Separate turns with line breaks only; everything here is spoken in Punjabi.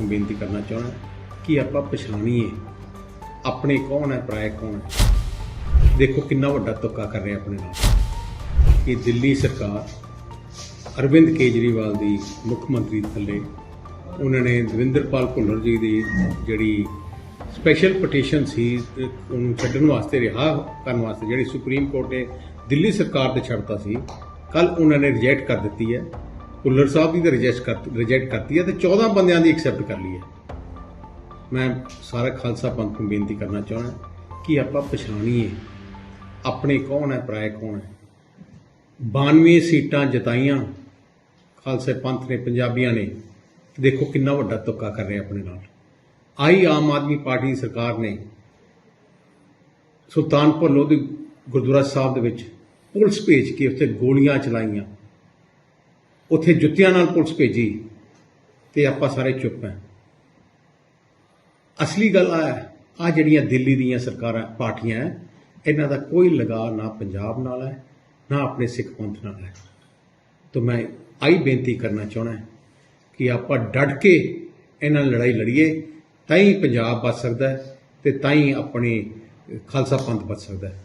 ਨੂੰ ਬੇਨਤੀ ਕਰਨਾ ਚਾਹੁੰਦਾ ਕਿ ਆਪਾਂ ਪਛਾਣੀਏ ਆਪਣੇ ਕੌਣ ਹੈ, ਪਰਾਏ ਕੌਣ ਹੈ। ਦੇਖੋ ਕਿੰਨਾ ਵੱਡਾ ਤੁੱਕਾ ਕਰ ਰਿਹਾ ਆਪਣੇ ਨਾਲ। ਕਿ ਦਿੱਲੀ ਸਰਕਾਰ, ਅਰਵਿੰਦ ਕੇਜਰੀਵਾਲ ਦੀ ਮੁੱਖ ਮੰਤਰੀ ਥੱਲੇ, ਉਹਨਾਂ ਨੇ ਦਵਿੰਦਰਪਾਲ ਭੁੱਲਰ ਜੀ ਦੀ ਜਿਹੜੀ ਸਪੈਸ਼ਲ ਪਟੀਸ਼ਨ ਸੀ ਉਹਨੂੰ ਛੱਡਣ ਵਾਸਤੇ, ਰਿਹਾ ਕਰਨ ਵਾਸਤੇ, ਜਿਹੜੀ ਸੁਪਰੀਮ ਕੋਰਟ ਨੇ ਦਿੱਲੀ ਸਰਕਾਰ ਤੇ ਛੱਡਤਾ ਸੀ ਕੱਲ ਉਹਨਾਂ ਨੇ ਰਿਜੈਕਟ ਕਰ ਦਿੱਤੀ ਹੈ। ਭੁੱਲਰ ਸਾਹਿਬ ਦੀ ਤਾਂ ਰਿਜੈਕਟ ਕਰ ਰਿਜੈਕਟ ਕਰਤੀ ਹੈ ਤੇ 14 ਬੰਦਿਆਂ ਦੀ ਐਕਸੈਪਟ ਕਰ ਲਈ ਹੈ। ਮੈਂ ਸਾਰਾ ਖਾਲਸਾ ਪੰਥ ਨੂੰ ਬੇਨਤੀ ਕਰਨਾ ਚਾਹੁੰਦਾ ਕਿ ਆਪਾਂ ਪਛਾਣੀਏ ਆਪਣੇ ਕੌਣ ਹੈ, ਪਰਾਏ ਕੌਣ ਹੈ। 92 ਸੀਟਾਂ ਜਿਤਾਈਆਂ, ਖਾਲਸੇ ਪੰਥ ਨੇ, ਪੰਜਾਬੀਆਂ ਨੇ। ਦੇਖੋ ਕਿੰਨਾ ਵੱਡਾ ਤੁੱਕਾ ਕਰ ਰਿਹਾ ਆਪਣੇ ਨਾਲ। ਆਈ ਆਮ ਆਦਮੀ ਪਾਰਟੀ ਦੀ ਸਰਕਾਰ ਨੇ ਸੁਲਤਾਨਪੁਰ ਲੋਧੀ ਗੁਰਦੁਆਰਾ ਸਾਹਿਬ ਦੇ ਵਿੱਚ ਪੁਲਿਸ ਭੇਜ ਕੇ ਉੱਥੇ ਗੋਲੀਆਂ ਚਲਾਈਆਂ। ਉੱਥੇ ਜੁੱਤੀਆਂ ਨਾਲ ਪੁਲਿਸ ਭੇਜੀ ਤੇ ਆਪਾਂ ਸਾਰੇ ਚੁੱਪ ਹਾਂ। ਅਸਲੀ ਗੱਲ ਆ ਆ ਜਿਹੜੀਆਂ ਦਿੱਲੀ ਦੀਆਂ ਸਰਕਾਰਾਂ ਪਾਰਟੀਆਂ ਹੈ, ਇਹਨਾਂ ਦਾ ਕੋਈ ਲਗਾਅ ਨਾ ਪੰਜਾਬ ਨਾਲ ਹੈ ਨਾ ਆਪਣੇ ਸਿੱਖ ਪੰਥ ਨਾਲ ਹੈ। ਤਾਂ ਮੈਂ ਆਈ ਬੇਨਤੀ ਕਰਨਾ ਚਾਹਣਾ ਕਿ ਆਪਾਂ ਡਟ ਕੇ ਇਹਨਾਂ ਲੜਾਈ ਲੜੀਏ ਤਾਂ ਹੀ ਪੰਜਾਬ ਬਚ ਸਕਦਾ ਹੈ ਤੇ ਤਾਂ ਹੀ ਆਪਣੀ ਖਾਲਸਾ ਪੰਥ ਬਚ ਸਕਦਾ ਹੈ।